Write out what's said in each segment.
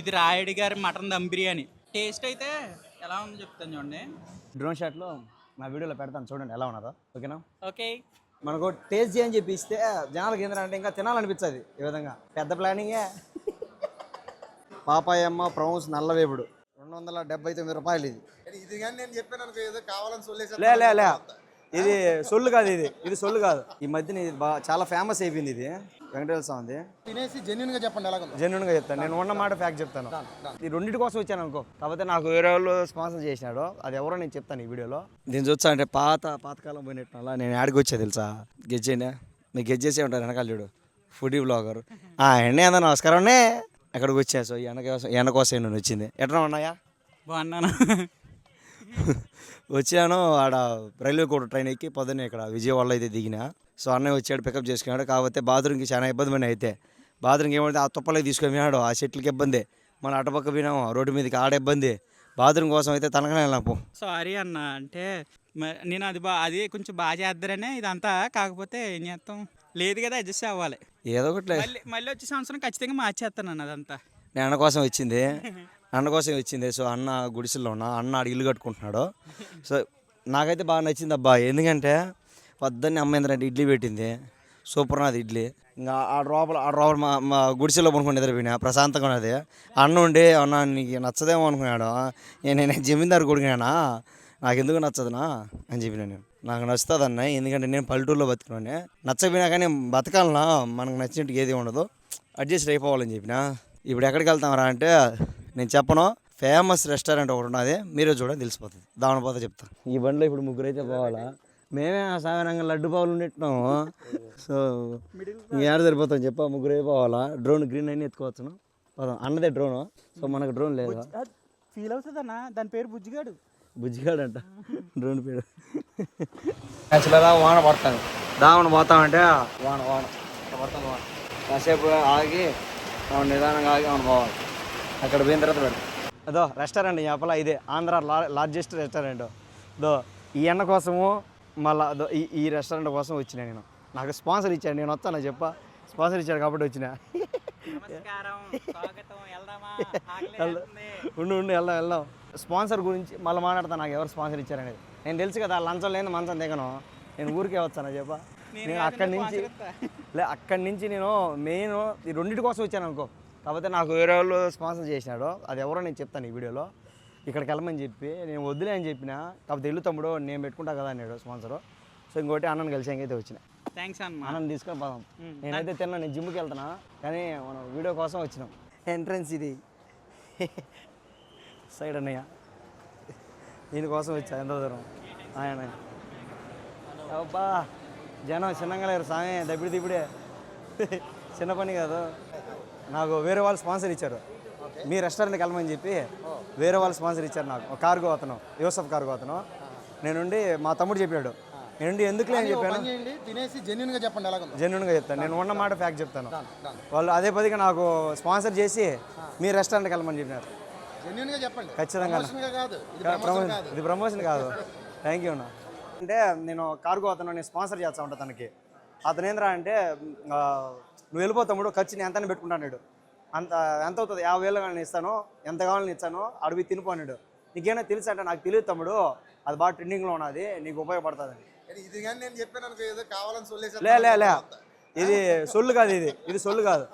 ఇది రాయుడు గారి mutton dum biryani. Taste అయితే ఎలా ఉందో చెప్తాను చూడండి. డ్రోన్ షాట్లో నా వీడియోలో పెడతాను చూడండి ఎలా ఉన్నదో. ఓకేనా? ఓకే. మనకు టేస్ట్ చేయని చెప్పి ఇస్తే జనాలకి ఏంటంటే ఇంకా తినాలనిపించదు ఈ విధంగా. పెద్ద ప్లానింగే పాపాయమ్మ ప్రౌన్స్ నల్లవేపుడు రెండు వందల డెబ్బై తొమ్మిది రూపాయలు ఇది. ఇది కానీ నేను చెప్పాను అనుకో ఏదో కావాలని లే లే ఇది సొల్లు కాదు ఇది. ఇది సొల్లు కాదు. ఈ మధ్యన ఇది బాగా చాలా ఫేమస్ అయిపోయింది ఇది. వెంకటేశ్వర స్వామిది. తినేసి జెన్యున్గా చెప్పండి ఎలాగుందో జెన్యున్గా చెప్తాను. నేను ఉన్న మాట ఫ్యాక్ట్ చెప్తాను. ఈ రెండింటి కోసం వచ్చాను అనుకో. కాకపోతే నాకు వేరే వాళ్ళు స్పాన్సర్ చేసినాడు. అది ఎవరో నేను చెప్తాను ఈ వీడియోలో. దీన్ని చూస్తా అంటే పాత పాతకాలం పోయినట్టు అలా నేను ఆడికి వచ్చా తెలుసా? గెజ్జేనే. మీకు గెజ్జేసే ఉంటారు వెనకాల చూడు. Foodie blogger. ఎండ ఏందా నమస్కారం అండి అక్కడికి వచ్చా సో ఎండ కోసం నేను వచ్చింది. ఎట్లా ఉన్నాయా? బాగున్నాను. వచ్చాను ఆడ రైల్వే కోట ట్రైన్ ఎక్కి పొద్దున్నే ఇక్కడ విజయవాడలో అయితే దిగిన. సో అన్నయ్య వచ్చాడు పికప్ చేసుకున్నాడు. కాకపోతే బాత్రూమ్కి చాలా ఇబ్బంది పడిన అయితే. బాత్రూమ్కి ఏమంటే ఆ తుప్పలకి తీసుకొని పోయినాడు ఆ చెట్లకి ఇబ్బంది. మన అటుపక్క పోయినాము రోడ్డు మీదకి ఆడ ఇబ్బంది. బాత్రూమ్ కోసం అయితే తనకనే వెళ్ళాము సారీ అన్న అంటే నేను అది బా అది కొంచెం బాగా చేద్దరనే ఇదంతా కాకపోతే ఏం చేస్తాం? లేదు కదా అడ్జస్ట్ అవ్వాలి. ఏదో ఒకటి మళ్ళీ మళ్ళీ వచ్చే సంవత్సరం ఖచ్చితంగా మార్చేస్తాను అన్న అదంతా. నేను కోసం వచ్చింది. అన్న కోసం వచ్చింది సో అన్న గుడిసెల్లో ఉన్నా అన్న ఆడ ఇల్లు కట్టుకుంటున్నాడు. సో నాకైతే బాగా నచ్చింది అబ్బా. ఎందుకంటే పొద్దున్నే అమ్మ ఏంటంటే ఇడ్లీ పెట్టింది. సూపర్ నాది ఇడ్లీ. ఇంకా ఆ లోపల ఆ లోపల మా మా గుడిసెలో పనుకుని నిద్రపోయినా ప్రశాంతంగా ఉన్నది. అన్న ఉండి అన్న నీకు నచ్చదేమో అనుకున్నాడు. నేను జమీందారు కొడుకున్నానా నాకు ఎందుకు నచ్చదునా? అని చెప్పిన నేను. నాకు నచ్చుతుంది అన్న. ఎందుకంటే నేను పల్లెటూరులో బతుకున్నాను నచ్చపోయినా కానీ బతకాలనా? మనకు నచ్చినట్టు ఏది ఉండదు. అడ్జస్ట్ అయిపోవాలని చెప్పిన. ఇప్పుడు ఎక్కడికి వెళ్తామరా అంటే నేను చెప్పను ఫేమస్ రెస్టారెంట్ ఒకటి ఉన్నది మీరే చూడండి తెలిసిపోతుంది. దాని పోతే చెప్తా. ఈ బండిలో ఇప్పుడు ముగ్గురు అయితే పోవాలా? మేమే ఆ సాగరంగా లడ్డు పావులు ఉన్నట్టున్నాము సో ఏడ సరిపోతాం చెప్పా ముగ్గురు పోవాలా? డ్రోన్ గ్రీన్ అయినా ఎత్తుకోవచ్చును. పోదాం అన్నదే డ్రోన్. సో మనకు డ్రోన్ లేదు? ఫీల్ అవుతుంది అన్న. దాని పేరు బుజ్జిగాడు. బుజ్జిగాడంట. డ్రోన్ పేరు. యాక్చువల్గా వాన పడుతుంది. దావన పోతామంటే వాన వాన. పడుతుంది వాన? కాసేపు ఆగి నిదానంగా ఆగి మనం పోవాలి. అక్కడ పోయిన తర్వాత పెడతాం. అదో రెస్టారెంట్ చెప్పాలా ఇదే ఆంధ్ర లార్జెస్ట్ రెస్టారెంట్. దో ఈ ఎన్న కోసము మళ్ళా అదో ఈ ఈ రెస్టారెంట్ కోసం వచ్చిన నేను. నాకు స్పాన్సర్ ఇచ్చాడు నేను వస్తాను చెప్పా. స్పాన్సర్ ఇచ్చాడు కాబట్టి వచ్చిన. ఉండు ఉండు వెళ్దాం వెళ్దాం. స్పాన్సర్ గురించి మళ్ళీ మాట్లాడతా నాకు ఎవరు స్పాన్సర్ ఇచ్చారనేది. నేను తెలుసు కదా లంచం లేని మంచం దిగను. నేను ఊరికే వచ్చాను చెప్పా. నేను అక్కడి నుంచి లే అక్కడి నుంచి నేను మెయిన్ ఈ రెండింటి కోసం వచ్చాను అనుకో. కాకపోతే నాకు వేరే వాళ్ళు స్పాన్సర్ చేసినాడు. అది ఎవరో నేను చెప్తాను ఈ వీడియోలో. ఇక్కడికి వెళ్ళమని చెప్పి నేను వద్దులే అని చెప్పిన కాకపోతే వెళ్ళు తమ్ముడు నేను పెట్టుకుంటా కదా అన్నాడు స్పాన్సర్. సో ఇంకోటి అన్నని కలిసి ఇంకైతే వచ్చిన. థ్యాంక్స్ అన్న. అన్నం తీసుకొని పోదాం. నేనైతే తిన్నా నేను జిమ్కి వెళ్తున్నా కానీ మనం వీడియో కోసం వచ్చినాం. ఎంట్రన్స్ ఇది. సైడ్ అన్నయ్య. దీనికోసం వచ్చా ఎంత దూరం? ఆయన అబ్బా జనం చిన్నగా లేరు సామే దబ్బిడి దిబ్బిడే చిన్న పని కాదు. నాకు వేరే వాళ్ళు స్పాన్సర్ ఇచ్చారు. మీ రెస్టారెంట్కి వెళ్ళమని చెప్పి వేరే వాళ్ళు స్పాన్సర్ ఇచ్చారు నాకు. కార్గో అతను యూసఫ్ కార్గో అతను. నేనుండి మా తమ్ముడు చెప్పాడు. నేనుండి ఎందుకులే అని చెప్పాను. తినేసి జెన్యున్గా చెప్పండి జెన్యున్గా చెప్తాను. నేను ఉన్న మాట ఫ్యాక్ట్ చెప్తాను. వాళ్ళు అదే పదిగా నాకు స్పాన్సర్ చేసి మీ రెస్టారెంట్కి వెళ్ళమని చెప్పినారు. చెప్పండి. ఖచ్చితంగా ఇది ప్రమోషన్ కాదు. ఇది ప్రమోషన్ కాదు. థ్యాంక్ యూ అన్న. అంటే నేను కార్గో అతను నేను స్పాన్సర్ చేస్తా ఉంటా తనకి. అతను ఏంద్రా అంటే నువ్వు వెళ్ళిపోతాముడు ఖర్చు నేను ఎంతనే పెట్టుకుంటాడు అంత ఎంత అవుతుంది? యాభై వేలు కానీ ఇస్తాను ఎంత కావాలని ఇస్తాను అడిగి తినిపోనాడు నీకేమైనా తెలుసు అంటే నాకు తెలియదు తమ్ముడు అది బాగా ట్రెండింగ్లో ఉన్నది నీకు ఉపయోగపడుతుందని. కానీ ఇది కానీ నేను చెప్పాను ఏదో కావాలని లే లే లే. ఇది సొల్లు కాదు ఇది ఇది సొల్లు కాదు.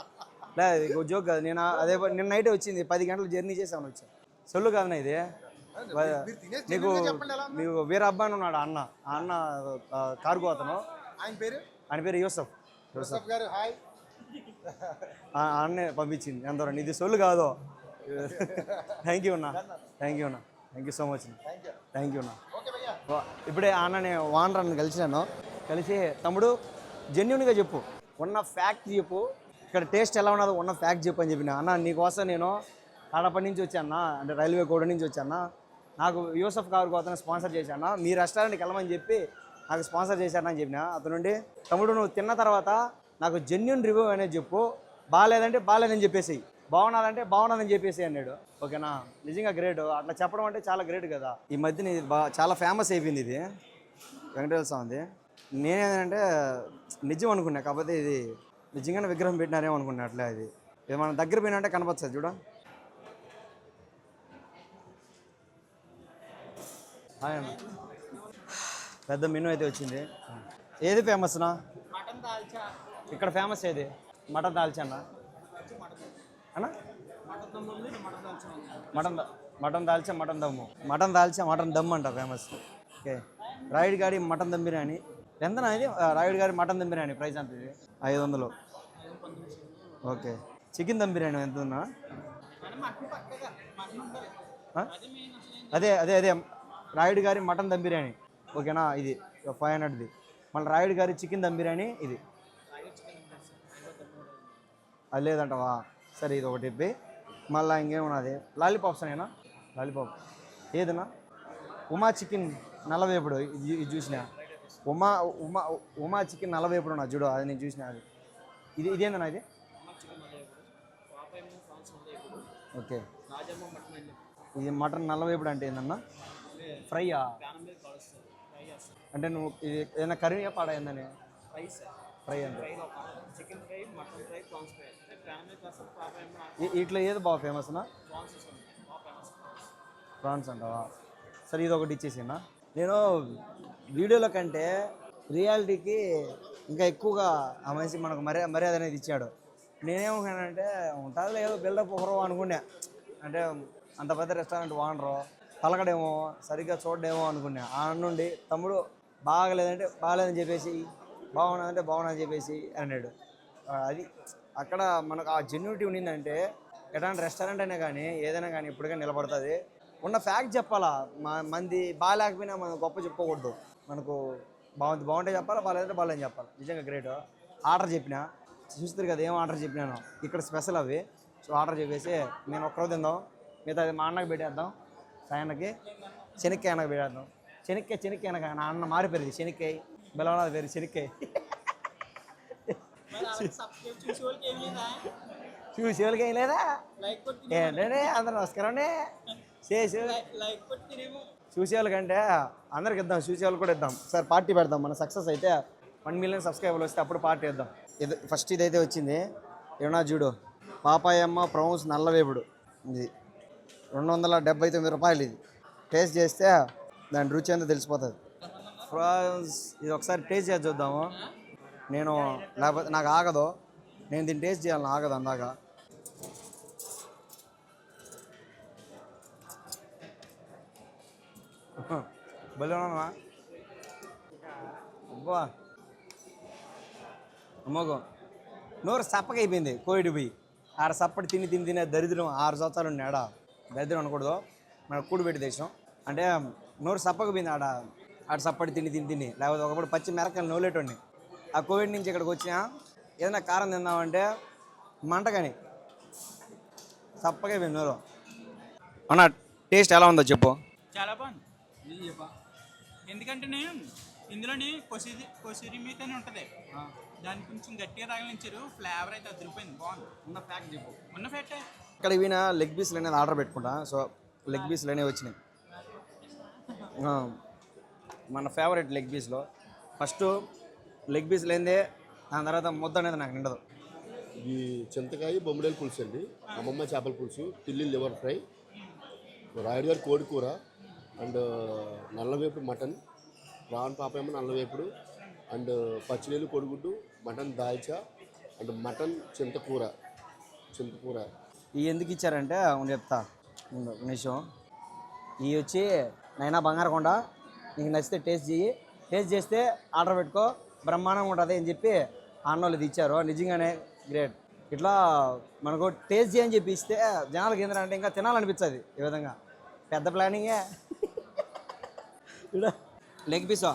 లే ఇది జోక్ కాదు. నేను అదే నిన్న నైట్ వచ్చింది పది గంటలు జర్నీ చేసాను వచ్చా. సొల్లు కాదు ఇది. నీకు నీకు వేరే అబ్బాయి ఉన్నాడు అన్న ఆ అన్న ఆ, కార్గో అతను. ఆయన పేరు? ఆయన పేరు యూసఫ్. జోసఫ్ గారు హాయ్. అన్నే పంపించింది. ఎంత దూరం? ఇది సొల్లు కాదు. థ్యాంక్ యూ అన్న. థ్యాంక్ యూ అన్న. Thank you so much thank you అన్న. ఇప్పుడే ఆ అన్న నేను వానర్ అన్న కలిసినాను. కలిసి తమ్ముడు జెన్యున్గా చెప్పు. ఉన్న ఫ్యాక్ట్ చెప్పు. ఇక్కడ టేస్ట్ ఎలా ఉన్నదో ఉన్న ఫ్యాక్ట్ చెప్పు అని చెప్పిన. అన్న నీకోసం నేను కడప నుంచి వచ్చాను? అంటే రైల్వే కోడ నుంచి వచ్చాను? నాకు యూసఫ్ కార్ అతను స్పాన్సర్ చేశాను? మీ రెస్టారెంట్కి వెళ్ళమని చెప్పి నాకు స్పాన్సర్ చేశారని చెప్పిన. అతనుండి తమ్ముడు నువ్వు తిన్న తర్వాత నాకు జెన్యున్ రివ్యూ అనేది చెప్పు. బాగాలేదంటే బాగాలేదని చెప్పేసి బాగున్నాదంటే బాగున్నదని చెప్పేసి అన్నాడు. ఓకేనా? నిజంగా గ్రేట్ అట్లా చెప్పడం అంటే చాలా గ్రేట్ కదా. ఈ మధ్యన ఇది చాలా ఫేమస్ అయిపోయింది ఇది. వెంకటేశ్వర స్వామిది. నేనేంటంటే నిజం అనుకున్నా. కాకపోతే ఇది నిజంగానే విగ్రహం పెట్టినారేమో అనుకున్నా. అట్లా ఇది. ఇది మనం దగ్గర పోయినంటే కనపడుతుంది చూడ. హాయ్ పెద్ద మెనూ అయితే వచ్చింది. ఏది ఫేమస్నా మటన్ దాల్చా ఇక్కడ ఫేమస్ ఏది? మటన్ దాల్చానా? అన్న? Mutton dum mutton dalcha mutton dum? Mutton dalcha mutton dum అంట ఫేమస్ ఓకే. రాయుడు గారి మటన్ దమ్ బిర్యానీ. ఎంతనా ఇది? రాయుడు గారి మటన్ దమ్ బిర్యానీ ప్రైస్ ఎంత ఇది? ఐదు వందలు ఓకే. చికెన్ దమ్ బిర్యానీ ఎంత ఉందా? అదే అదే అదే. రాయుడు గారి మటన్ దమ్ బిర్యానీ. ఓకేనా? ఇది ఫైవ్ హండ్రెడ్ది మళ్ళీ రాయుడు గారి చికెన్ దమ్ బిర్యానీ ఇది. అది లేదంటవా సరే ఇది ఒకటి ఇప్పి మళ్ళీ ఇంకేమున్నది? Lollipops అనేనా lollipop. ఏదన్నా ఉమా చికెన్ నల్లవేపుడు ఇది ఇది చూసిన? ఉమా ఉమా ఉమా చికెన్ నల్లవేపుడు నా చూడు అది నేను చూసిన అది. ఇది ఇదేందన్నా ఇది? ఓకే. ఇది మటన్ నల్లవేపుడు అంటే ఏందన్నా? ఫ్రైయా? అంటే నువ్వు ఇది ఏదైనా కర్రీయా పాడైందని? Fry sir. ఫ్రై అంటే chicken fry mutton fry prawns fry. ఏమో ఈ- ఇట్లా ఏది బాగా ఫేమస్నా? ప్రాన్స్ అంటావా? సరే ఇది ఒకటి ఇచ్చేసినా? నేను వీడియోలో కంటే రియాలిటీకి ఇంకా ఎక్కువగా ఆ మనిషి మనకు మర్యాద మర్యాద అనేది ఇచ్చాడు. నేనేమనుకున్నానంటే ఉంటుంది ఏదో బిల్డప్ ఒకరో అనుకున్నా. అంటే అంత పెద్ద రెస్టారెంట్ వానరు పలకడేమో సరిగ్గా చూడడేమో అనుకున్నా. ఆ నుండి తమ్ముడు బాగలేదంటే బాగలేదని చెప్పేసి బాగున్నదంటే బాగున్నదని చెప్పేసి అన్నాడు. అది అక్కడ మనకు ఆ జెన్యూనిటీ ఉండిందంటే ఎలాంటి రెస్టారెంట్ అయినా కానీ ఏదైనా కానీ ఇప్పటికైనా నిలబడుతుంది. ఉన్న ఫ్యాక్ట్ చెప్పాలా? మా మంది బాగాలేకపోయినా మనం గొప్ప చెప్పుకోకూడదు. మనకు బాగుంది బాగుంటే చెప్పాలా? బాగాలేదంటే బాగాలేదని చెప్పాలి? నిజంగా గ్రేట్ ఆర్డర్ చెప్పిన చూస్తారు కదా ఏం ఆర్డర్ చెప్పినాను ఇక్కడ స్పెషల్ అవి. సో ఆర్డర్ చెప్పేసి నేను ఒక్కరోజు తిందాం. మిగతా మా అన్నకి పెట్టేద్దాం. ఆయనకి శనక్కాయ అనగా పెట్టేద్దాం శనక్కాయ శనక్కాయ అనక నా అన్న మారిపోయింది శనిక్కాయ బెలవనాది పేరు శనిక్కాయ చూసి వాళ్ళకి ఏం లేదా? ఏంటంటే అందరు నమస్కారం అండి చేసి చూసే వాళ్ళకంటే అందరికి ఇద్దాం చూసే వాళ్ళకి కూడా ఇద్దాం. సార్ పార్టీ పెడదాం మన సక్సెస్ అయితే వన్ మిలియన్ సబ్స్క్రైబర్లు వస్తే అప్పుడు పార్టీ ఇద్దాం. ఇది ఫస్ట్ ఇదైతే వచ్చింది. ఏమన్నా చూడు పాపాయమ్మ ప్రౌన్స్ నల్లవేపుడు. ఇది రెండు వందల డెబ్బై తొమ్మిది రూపాయలు ఇది. టేస్ట్ చేస్తే దాని రుచి అంతా తెలిసిపోతుంది. ఫ్రాన్స్ ఇది ఒకసారి టేస్ట్ చేసి చూద్దాము. నేను లేకపోతే నాకు ఆగదు. నేను దీన్ని టేస్ట్ చేయాలని ఆగదు అందాక. భలే ఉన్నా అబ్బా. అమ్మగో. నోరు సప్పకైపోయింది అయిపోయింది కోవిడ్ పోయి ఆడ సప్పటి తిని తిని తినే దరిద్రం ఆరు సంవత్సరాలు ఉన్నాడా దరిద్రం అనకూడదు. మన కూడిపెట్టి దేశం అంటే నోరు సప్పగా పోయింది ఆడ. ఆడ సప్పటి తిని తిని తిని. లేకపోతే ఒకప్పుడు పచ్చి మిరకాయలు నోలేటోడిని. ఆ కోవిడ్ నుంచి ఇక్కడికి వచ్చినా ఏదైనా కారం తిందామంటే మంట కానీ సప్పగా అయిపోయింది నోరు. అవునా టేస్ట్ ఎలా ఉందో చెప్పు. చాలా బాగుంది. ఎందుకంటే ఇందులోని కొసిరి కొసిరి మీతోనే ఉంటుంది. దాన్ని కొంచెం గట్టిగా తగిలించారు ఫ్లేవర్ అయితే అదిరిపోయింది. బాగుంది. ఉన్న ప్యాక్ చెప్పు. ఉన్న ఫెట్టే ఎక్కడ పోయినా లెగ్ పీస్లు అనేది ఆర్డర్ పెట్టుకుంటా. సో లెగ్ పీస్లు అనేవి వచ్చినాయి. మన ఫేవరెట్ లెగ్ పీస్లో ఫస్ట్ లెగ్ పీస్ లేనిదే దాని తర్వాత ముద్ద అనేది నాకు నిండదు. ఇది చింతకాయ బొమ్మడేలు పులుసు అండి. అమ్మమ్మ చేపల పులుసు పిల్లి లివర్ ఫ్రై. రాయుడు గారి కోడి కూర అండ్ నల్లవేపుడు మటన్. ప్రాన్ పాపేమో నల్లవేపుడు అండ్ పచ్చినీళ్ళు కొడుగుడ్డు మటన్ దాల్చా అండ్ మటన్ చింతకూర. చింతకూర. ఇవి ఎందుకు ఇచ్చారంటే ఉండి చెప్తా. ఒక నిమిషం. ఇవి వచ్చి నైనా బంగారకొండ నీకు నచ్చితే టేస్ట్ చెయ్యి. టేస్ట్ చేస్తే ఆర్డర్ పెట్టుకో బ్రహ్మాండంగా ఉంటుంది అని చెప్పి అన్నోళ్ళు ఇది ఇచ్చారు. నిజంగానే గ్రేట్. ఇట్లా మనకు టేస్ట్ చేయని చెప్పి ఇస్తే జనాలకి ఏంటంటే ఇంకా తినాలనిపించదు ఈ విధంగా. పెద్ద ప్లానింగే లెగ్ పీసా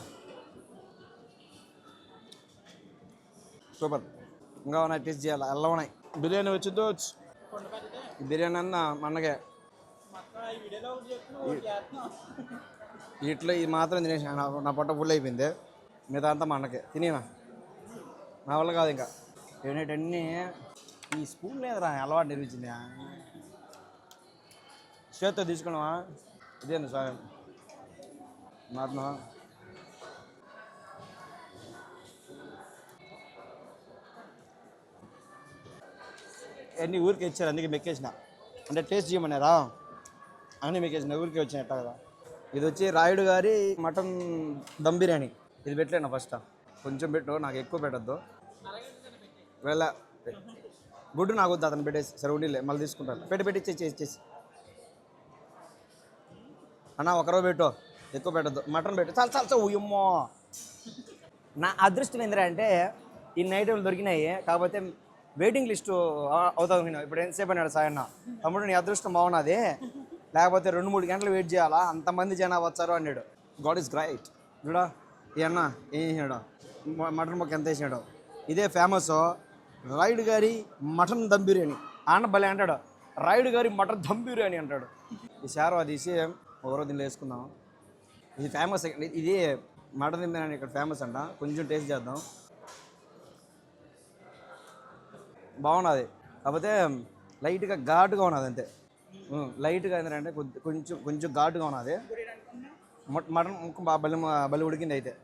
సూపర్. ఇంకా ఉన్నాయి టేస్ట్ చేయాలి? అల్లం ఉన్నాయి. బిర్యానీ వచ్చిందో వచ్చి బిర్యానీ అన్న మనకే. ఈ ఇట్లా ఇది మాత్రం తినేసి నా నా పొట్ట ఫుల్ అయిపోయింది. మిగతా అంతా మా తినేనా? నా వల్ల కాదు ఇంకా. ఏంటంటే ఈ స్పూన్ లేదురా అలవాటు నిర్మించింది చేత్తో తీసుకున్నావా? ఇదేంది సార్ మాత్రం అన్ని ఊరికి ఇచ్చారు? అందుకే మెక్కేసిన అంటే టేస్ట్ చేయమన్నారా? అన్నీ మెక్కేసిన ఊరికి వచ్చిన కదా. ఇది వచ్చి రాయుడు గారి మటన్ దమ్ బిర్యానీ. ఇది పెట్టలేను ఫస్ట్. కొంచెం పెట్టు నాకు ఎక్కువ పెట్టద్దు. వెళ్ళ. గుడ్డు నాకు వద్దు అతను పెట్టేసి. సరే ఉండిలే మళ్ళీ తీసుకుంటాను. పెట్టి పెట్టి ఇచ్చేసి అన్న ఒకరో పెట్టు. ఎక్కువ పెట్టద్దు. మటన్ పెట్టు. చాలా చాలా ఉయ్యమ్మో. నా అదృష్టం ఏంటంటే అంటే ఇన్ని ఐటెంలు దొరికినాయి కాకపోతే వెయిటింగ్ లిస్టు అవుతావు నేను. ఇప్పుడు ఎంతసేపు అన్నాడు సాయన్న తమ్ముడు నీ అదృష్టం బాగున్నది లేకపోతే రెండు మూడు గంటలు వెయిట్ చేయాలా? అంతమంది జనాభా వచ్చారు అన్నాడు. God is great. చూడా ఈ అన్న ఏం చేసినాడు? మటన్ మొక్క ఎంత వేసినాడు? ఇదే ఫేమస్. రాయుడు గారి మటన్ దమ్ బిర్యానీ. ఆన భలే అంటాడు. రాయుడు గారి మటన్ దమ్ బిర్యానీ అంటాడు. ఈ అది తీసి ఒకరో దీనిలో వేసుకుందాం. ఇది ఫేమస్ ఇది మటన్ బిర్యానీ ఇక్కడ ఫేమస్ అంట. కొంచెం టేస్ట్ చేద్దాం. బాగున్నది. కాకపోతే లైట్గా ఘాటుగా ఉన్నది అంతే. లైట్గా ఏంటంటే కొంచెం కొంచెం ఘాటుగా ఉన్నది. మటన్ ముక్క బలి బలి ఉడికింది అయితే.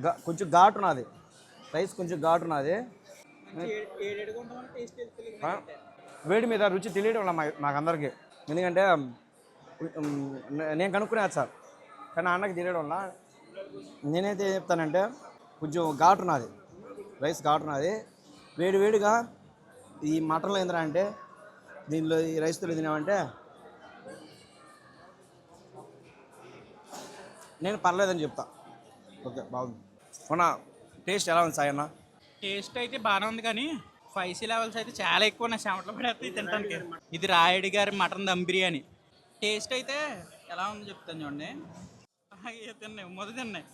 ఘా- కొంచెం ఘాటు ఉన్నది. రైస్ కొంచెం ఘాటు ఉన్నది. వేడి మీద రుచి తెలియడం వల్ల మా- ఎందుకంటే నేను కనుక్కునేది సార్. కానీ అన్నకి తెలియడం వల్ల నేనైతే ఏం చెప్తానంటే కొంచెం ఘాటు ఉన్నది. రైస్ కావటం అది. వేడి వేడిగా ఈ మటన్లో ఏంటంటే అంటే దీనిలో ఈ రైస్తో తినామంటే నేను పర్లేదని చెప్తా. ఓకే బాగుంది. మొన్న టేస్ట్ ఎలా ఉంది సాయన్న టేస్ట్ అయితే బాగానే ఉంది కానీ స్పైసీ లెవెల్స్ అయితే చాలా ఎక్కువ నా చెమటలు పడేస్తాయి తినడానికి ఇది రాయుడి గారి మటన్ దమ్ బిర్యానీ. టేస్ట్ అయితే ఎలా ఉంది చెప్తాను చూడండి. తిన్నాయి? మొదటి తిన్నాయి.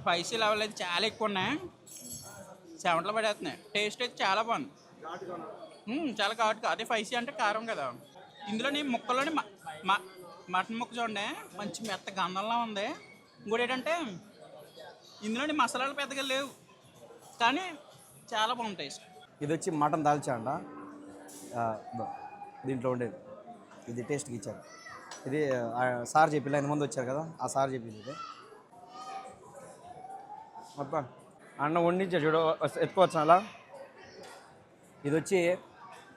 స్పైసీ లెవెల్ అయితే చాలా ఎక్కువ ఉన్నాయి. సెవెంట్లో పడేస్తున్నాయి. టేస్ట్ అయితే చాలా బాగుంది. చాలా ఘాటుగా. అదే స్పైసీ అంటే కారం కదా. ఇందులోని ముక్కలోని మ- మ- మటన్ ముక్క చూడండి. మంచి మెత్త గంధంలా ఉంది. ఇంకోటి ఏంటంటే ఇందులోని మసాలాలు పెద్దగా లేవు. కానీ చాలా బాగుంది టేస్ట్. ఇది వచ్చి మటన్ దాల్చా అంట. దీంట్లో ఉండేది. ఇది టేస్ట్కి ఇచ్చారు. ఇది సార్ చెప్పి ఎంతమంది వచ్చారు కదా. ఆ సార్ చెప్పింది ఇది. మొత్తం అన్నం వండించే చూడు ఎత్తుకోవచ్చు అలా ఇది వచ్చి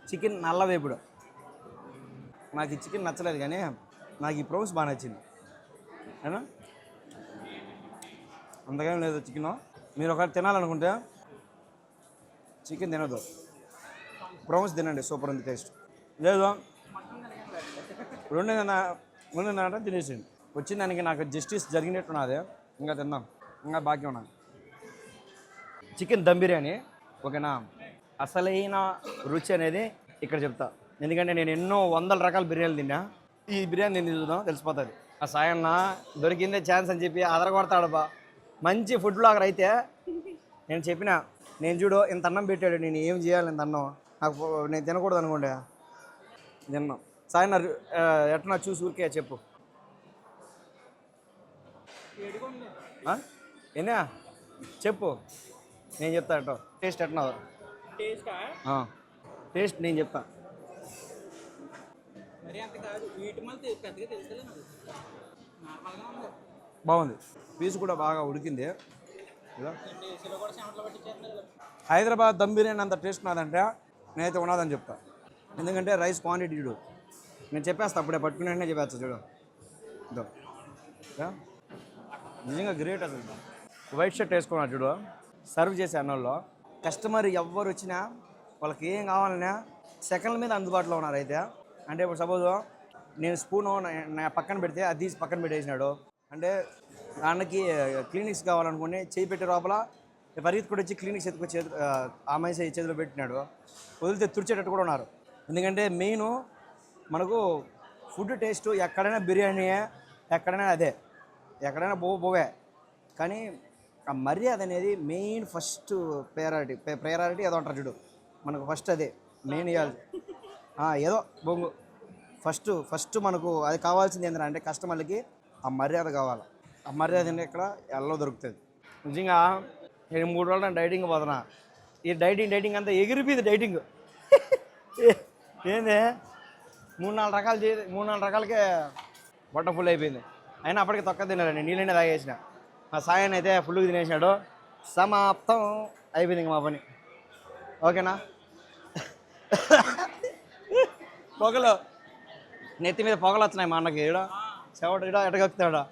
చికెన్ నల్ల వేపుడు నాకు ఈ చికెన్ నచ్చలేదు కానీ నాకు ఈ ప్రోన్స్ బాగా నచ్చింది. ఏనా? అంతగా లేదు చికెన్. మీరు ఒకటి తినాలనుకుంటే చికెన్ తినదు ప్రాన్స్ తినండి సూపర్ ఉంది టేస్ట్. లేదు. రెండు రెండున్నర తినేసింది వచ్చిన దానికి నాకు జస్టిస్ జరిగినట్టున్నది. ఇంకా తిందాం. ఇంకా బాకీ ఉన్నాను. చికెన్ దమ్ బిర్యానీ. ఓకేనా అసలైన రుచి అనేది ఇక్కడ చెప్తా. ఎందుకంటే నేను ఎన్నో వందల రకాల బిర్యానీలు తిన్నా. ఈ బిర్యానీ తిని చూద్దాం తెలిసిపోతుంది. ఆ సాయన్న దొరికిందే ఛాన్స్ అని చెప్పి అదరగొడతాడు బా. మంచి ఫుడ్ బ్లాగర్ అయితే నేను చెప్పిన నేను చూడు ఇంత అన్నం పెట్టాడు నేను ఏం చేయాలి ఇంత అన్నం? నాకు నేను తినకూడదు అనుకోండి తిన్నాం. సాయన్న ఎట్లా చూసి ఊరికే చెప్పు. ఆ? ఎన్నా చెప్పు. నేను చెప్తా అటో టేస్ట్ ఎట్లా టేస్టా? నేను చెప్తా. బాగుంది. పీస్ కూడా బాగా ఉడికింది. హైదరాబాద్ దమ్ బిర్యానీ అంత టేస్ట్ ఉన్నదంటే నేనైతే ఉన్నదని చెప్తా. ఎందుకంటే రైస్ క్వాంటిటీ చూడు. నేను చెప్పేస్తా అప్పుడే పట్టుకుని చెప్పేస్తా చూడు? నిజంగా గ్రేట్ అసలు. వైట్ షర్ట్ వేసుకున్నాడు చూడు. సర్వ్ చేసే అన్నోళ్ళు కస్టమర్ ఎవ్వరు వచ్చినా వాళ్ళకి ఏం కావాలన్నా సెకండ్ల మీద అందుబాటులో ఉన్నారు అయితే. అంటే ఇప్పుడు సపోజ్ నేను స్పూను నా పక్కన పెడితే అది తీసి పక్కన పెట్టేసినాడు. అంటే అన్నకి క్లినిక్స్ కావాలనుకుని చేయి పెట్టే లోపల పరిగెత్తి కూడా వచ్చి క్లినిక్స్ ఎత్తుకు చేతి ఆ మనిషి చేతిలో పెట్టినాడు. వదిలితే తుడిచేటట్టు కూడా ఉన్నారు. ఎందుకంటే మెయిన్ మనకు ఫుడ్ టేస్ట్ ఎక్కడైనా బిర్యానీయే ఎక్కడైనా అదే ఎక్కడైనా బో బోవే. కానీ ఆ మర్యాద అనేది మెయిన్ ఫస్ట్ ప్రయారిటీ ప్రయారిటీ ఏదో అంటారు చూడు. మనకు ఫస్ట్ అదే మెయిన్ ఇవ్వాలి ఏదో బొంగు. ఫస్ట్ ఫస్ట్ మనకు అది కావాల్సింది ఏంటంటే అంటే కస్టమర్లకి ఆ మర్యాద కావాలి. ఆ మర్యాద అనేది ఇక్కడ? ఎల్లో దొరుకుతుంది. నిజంగా నేను మూడు రోజులు డైటింగ్ పోతున్నా. ఈ డైటింగ్ డైటింగ్ అంతా ఎగిరిపోయింది డైటింగ్ ఏంది? మూడు నాలుగు రకాలు చే మూడు నాలుగు రకాలకే బట్ట ఫుల్ అయిపోయింది. అయినా అప్పటికి తొక్క తినాలండి నీళ్ళనే తాగేసిన. మా సాయన్ అయితే ఫుల్గా తినేసాడు. సమాప్తం అయిపోయింది ఇంక మా పని. ఓకేనా? పొగలు. నెత్తి మీద పొగలు వచ్చినాయి మా అన్నకి. ఈడ చెవట ఈడ ఎటగొక్కుతాడా?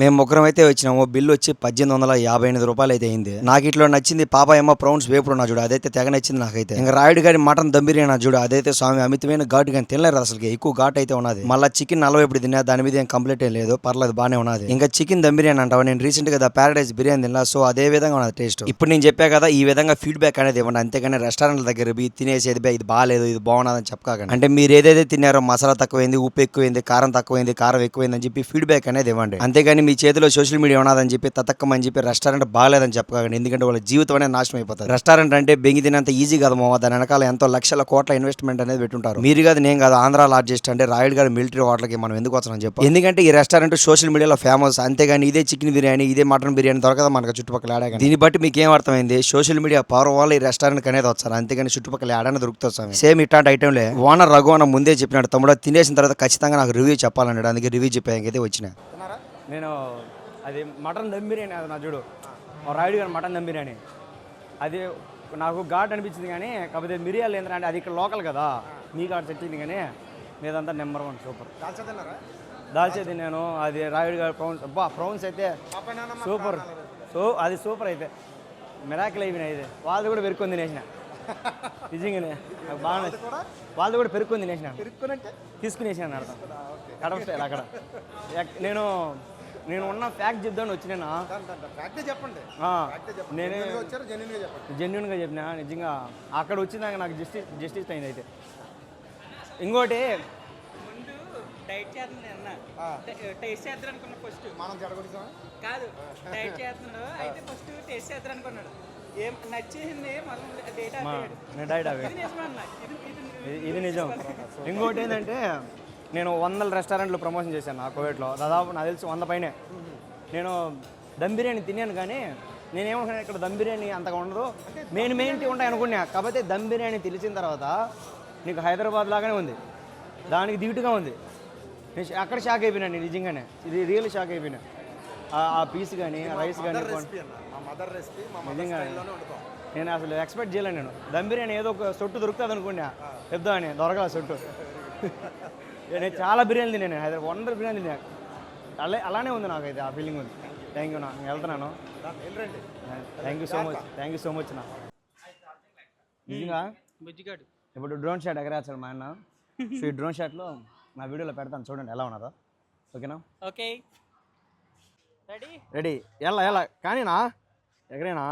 మేము ముగ్గురం అయితే వచ్చినాము. బిల్లు వచ్చి పద్దెనిమిది వందల యాభై ఎనిమిది రూపాయలు అయితే అయింది. నాకు ఇట్లా నచ్చింది పాప ఏమో ప్రౌన్స్ వేపుడు నా చూడు. అదైతే తెగ నచ్చింది నాకైతే. ఇంకా రాయుడు గారి మటన్ దమ్ బిర్యానీ చూడు. అదైతే స్వామి అమితమైన ఘాటు కానీ తినలేరు అసలు ఎక్కువ ఘాట్ అయితే ఉన్నది. మళ్ళీ చికెన్ నలభై ఇప్పుడు తిన్నా దాని మీద ఏం కంప్లీట్ ఏం లేదు. పర్లేదు బానే ఉన్నది. ఇంకా చికెన్ దమ్ బిర్యానీ అంటావా? నేను రీసెంట్గా ప్యారడైజ్ బిర్యానీ తిన్నా. సో అదే విధంగా ఉన్నది టేస్ట్ ఇప్పుడు నేను చెప్పా కదా ఈ విధంగా ఫీడ్బ్యాక్ అనేది ఇవ్వండి. అంతేగాని రెస్టారెంట్ల దగ్గర తినేసేది ఇది బాగాలేదు ఇది బాగున్నదని చెప్పకాకండి. అంటే మీరు ఏదైతే తిన్నారో మసాలా తక్కువైంది ఉప్పు ఎక్కువైంది కారం తక్కువైంది కారం ఎక్కువైంది అని చెప్పి ఫీడ్బ్యాక్ అనేది ఇవ్వండి. అంతేగాని మీ చేతిలో సోషల్ మీడియా ఉన్నదని చెప్పి తతక్కమని చెప్పి రెస్టారెంట్ బాగాలేదని చెప్పకండి. ఎందుకంటే వాళ్ళ జీవితం అనేది నాశనం అయిపోతుంది. రెస్టారెంట్ అంటే బెంగి తినంత ఈజీ కదా మామ. దాని వెనకాల ఎంతో లక్షల కోట్ల ఇన్వెస్ట్మెంట్ అనేది పెట్టుంటారు. మీరు కాదు నేను కాదు ఆంధ్ర లార్జెస్ట్ అంటే రాయుడు గారి మిలిటరీ హోటల్కి మనం ఎందుకు వచ్చామని చెప్పి. ఎందుకంటే ఈ రెస్టారెంట్ సోషల్ మీడియాలో ఫేమస్ అంతేగాని ఇదే చికెన్ బిర్యానీ ఇదే మటన్ బిర్యానీ దొరకదు మనకు చుట్టుపక్కల ఆడగా దీన్ని బట్టి మీకు ఏం అర్థమైంది? సోషల్ మీడియా పవర్ వల్ల ఈ రెస్టారెంట్ అనేది వచ్చారు అంతేగాని చుట్టుపక్కల ఆడని దొరుకుతాయి సేమ్ ఇట్లాంటి ఐటెంలే ఓనర్ రఘు అన్న ముందే చెప్పినాడు తమ్ముడు తినేసిన తర్వాత ఖచ్చితంగా నాకు రివ్యూ చెప్పాలన్నాడు. అందుకే రివ్యూ చెప్పాకైతే అయితే వచ్చినా. నేను అది మటన్ దమ్ బిర్యానీ అది నా చూడు రాయుడు గారు మటన్ దమ్ బిర్యానీ. అది నాకు ఘాట్ అనిపించింది కానీ కాకపోతే మిరియాలు ఏంటంటే అది ఇక్కడ లోకల్ కదా. మీ ఘాట్ చెట్టింది కానీ మీదంతా నెంబర్ వన్ సూపర్. దాల్చేది నేను అది రాయుడు గారు ప్రౌన్స్ అబ్బా ప్రౌన్స్ అయితే సూపర్. సో అది సూపర్ అయితే. మిరాకిల్ అయిపోయినాయి ఇది వాళ్ళది కూడా పెరుక్కొని తినేసిన. నిజంగానే. నాకు బాగా. వాళ్ళది కూడా? పెరుక్కొని తినేసిన. తీసుకునేసాను అర్థం కడప స్టైల్ అక్కడ. నేను నేను ఉన్న ఫ్యాక్ట్ చెప్దామని వచ్చినా ఫ్యాక్టే చెప్పండి. ఆ, ఫ్యాక్టే చెప్పండి. నేనే జెన్యున్గా చెప్పిన? నిజంగా అక్కడ వచ్చినాక నాకు జస్టిస్ జస్టిస్ అయింది అయితే. ఇంకోటి డైట్ టేస్ట్ చేద్దాం అనుకున్నా ఫస్ట్ మనం కాదు డైట్ చేస్తున్నాడు. అయితే ఫస్ట్ టేస్ట్ చేద్దాం అనుకున్నాడు. ఏం నచ్చేసింది డేట్ డైట్ ఇది నిజం. ఇంకోటి ఏంటంటే నేను వందల రెస్టారెంట్లు ప్రమోషన్ చేశాను నా కోవిడ్లో. దాదాపు నాకు తెలిసి వంద పైనే. నేను దమ్ బిర్యానీ తిన్నాను కానీ నేనేమనుకున్నాను ఇక్కడ దమ్ బిర్యానీ అంతగా ఉండదు. మెయిన్ మెయిన్ ఉంటాయి అనుకున్నా. కాకపోతే దమ్ బిర్యానీ తెలిసిన తర్వాత నీకు హైదరాబాద్ లాగానే ఉంది. దానికి దిగుటుగా ఉంది. నేను అక్కడ షాక్ అయిపోయినాను నేను నిజంగానే. ఇది రియల్ షాక్ అయిపోయినా. ఆ- పీస్ కానీ రైస్ కానీ నిజంగా నేను అసలు ఎక్స్పెక్ట్ చేయలేను నేను. దమ్ బిర్యానీ ఏదో ఒక సొట్టు దొరుకుతుంది అనుకున్నా పెద్ద అని దొరకల సొట్టు. నేను చాలా బిర్యానీ తిన్నాను హైదరాబాద్ వందల బిర్యానీ తిన్నా అలా అలానే ఉంది నాకైతే ఆ ఫీలింగ్ ఉంది. థ్యాంక్ యూ నా నేను వెళ్తున్నాను. Thank you so much thank you so much నా. నిజంగా ఇప్పుడు డ్రోన్ షాట్ ఎగరేస్తాడు మా అన్న. సో ఈ డ్రోన్ షాట్లో నా వీడియోలో పెడతాను చూడండి ఎలా ఉన్నదో. ఓకేనా ఓకే రెడీ రెడీ ఎలా ఎలా? కానీనా ఎగరేనా?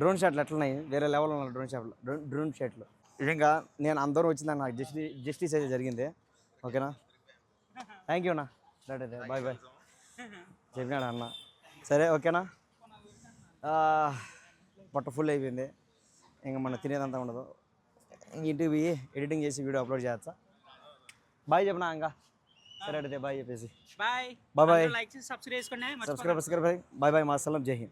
డ్రోన్ షాట్లు ఎట్లున్నాయి? వేరే లెవెల్ ఉన్న డ్రోన్ షాట్లు. డ్రోన్ డ్రోన్ షాట్లు. నిజంగా నేను అందరూ వచ్చిందని నాకు జస్టి జస్టిస్ అయితే జరిగింది. ఓకేనా? థ్యాంక్ యూ అన్న. రైట్ అయితే బాయ్ బాయ్ చెప్పినాడు అన్న. సరే ఓకేనా? ఆ, పొట్ట ఫుల్ అయిపోయింది. ఇంకా మనం తినేదంతా ఉండదు. ఇంటికి పోయి ఎడిటింగ్ చేసి వీడియో అప్లోడ్ చేయొచ్చా బాయ్ చెప్పనా ఇంకా? సరే అయితే బాయ్ చెప్పేసి. బాయ్ చేసి subscribe subscribe subscribe bye bye మా సలం జై హింద్.